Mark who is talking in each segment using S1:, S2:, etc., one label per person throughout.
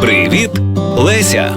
S1: Привіт, Леся.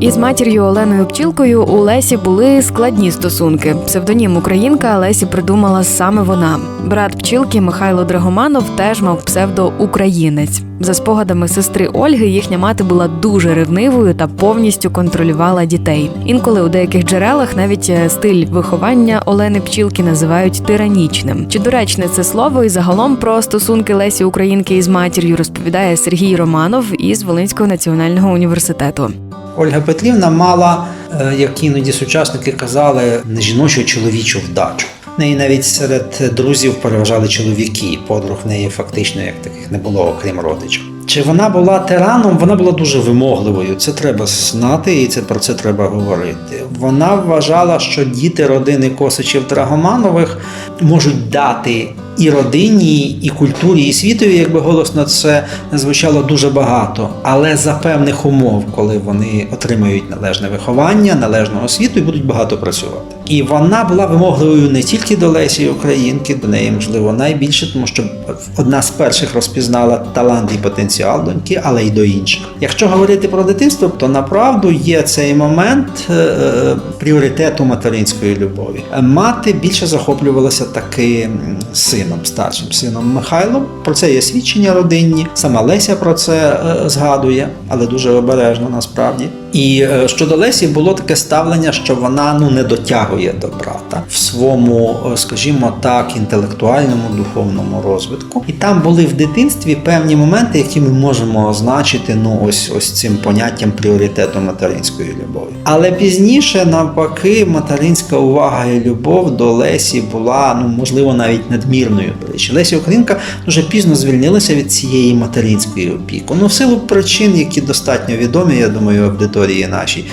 S2: Із матір'ю Оленою Пчілкою у Лесі були складні стосунки. Псевдонім Українка Лесі придумала саме вона. Брат пчілки Михайло Драгоманов теж мав псевдо Українець. За спогадами сестри Ольги, їхня мати була дуже ревнивою та повністю контролювала дітей. Інколи у деяких джерелах навіть е, стиль виховання Олени Пчілки називають тиранічним. Чи доречне це слово і загалом про стосунки Лесі Українки із матір'ю розповідає Сергій Романов із Волинського національного університету.
S3: Ольга Петрівна мала, е, як іноді сучасники казали, не жіночу, чоловічу вдачу. Неї навіть серед друзів переважали чоловіки. Подруг неї фактично як таких не було, окрім родичів. Чи вона була тираном? Вона була дуже вимогливою. Це треба знати, і це про це треба говорити. Вона вважала, що діти родини Косичів Драгоманових можуть дати і родині, і культурі, і світові, якби голосно це звучало дуже багато, але за певних умов, коли вони отримають належне виховання, належну освіту і будуть багато працювати. І вона була вимогливою не тільки до Лесі Українки, до неї можливо найбільше, тому що одна з перших розпізнала талант і потенціал доньки, але й до інших. Якщо говорити про дитинство, то направду є цей момент е, е, пріоритету материнської любові. Мати більше захоплювалася таки м, сином, старшим сином Михайлом. Про це є свідчення родинні. Сама Леся про це е, згадує, але дуже обережно насправді. І е, щодо Лесі було таке ставлення, що вона ну не дотягує до брата в своєму, е, скажімо так, інтелектуальному духовному розвитку. І там були в дитинстві певні моменти, які ми можемо означити ну ось ось цим поняттям пріоритету материнської любові. Але пізніше, навпаки, материнська увага і любов до Лесі була ну можливо навіть надмірною. Леся Українка дуже пізно звільнилася від цієї материнської опіки. Ну в силу причин, які достатньо відомі, я думаю, аудиторії нашій.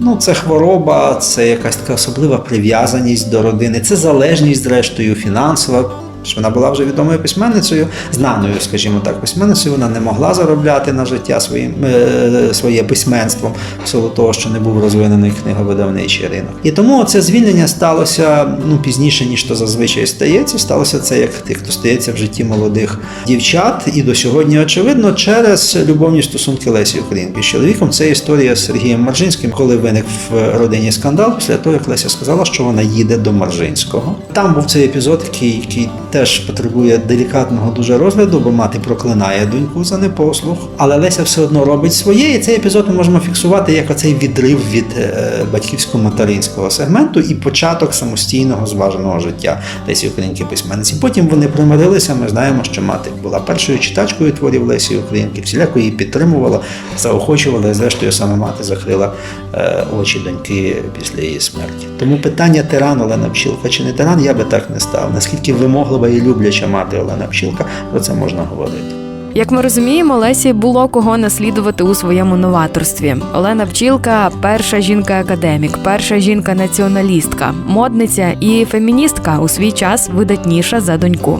S3: Ну, це хвороба, це якась така особлива прив'язаність до родини, це залежність, зрештою, фінансова. Що Вона була вже відомою письменницею, знаною, скажімо так, письменницею. Вона не могла заробляти на життя своїм е, своє письменством в силу того, що не був розвинений книговидавничий ринок. І тому це звільнення сталося ну пізніше, ніж то зазвичай стається. Сталося це як тих, хто стається в житті молодих дівчат, і до сьогодні очевидно через любовні стосунки Лесі Українки з чоловіком. Це історія з Сергієм Маржинським, коли виник в родині скандал після того, як Леся сказала, що вона їде до Маржинського. Там був цей епізод, який, який теж потребує делікатного дуже розгляду, бо мати проклинає доньку за непослух. Але Леся все одно робить своє, і цей епізод ми можемо фіксувати як оцей відрив від е, батьківсько-материнського сегменту і початок самостійного зваженого життя Лесі Українки письменниці. Потім вони примирилися. Ми знаємо, що мати була першою читачкою творів Лесі Українки, всіляко її підтримувала, заохочувала, і зрештою саме мати закрила е, очі доньки після її смерті. Тому питання тиран Олена Пчілка чи не тиран, я би так не став. Наскільки вимоглива і любляча мати Олена Пчілка, про це можна говорити.
S2: Як ми розуміємо, Лесі було кого наслідувати у своєму новаторстві. Олена Пчілка перша жінка-академік, перша жінка-націоналістка, модниця і феміністка у свій час видатніша за доньку.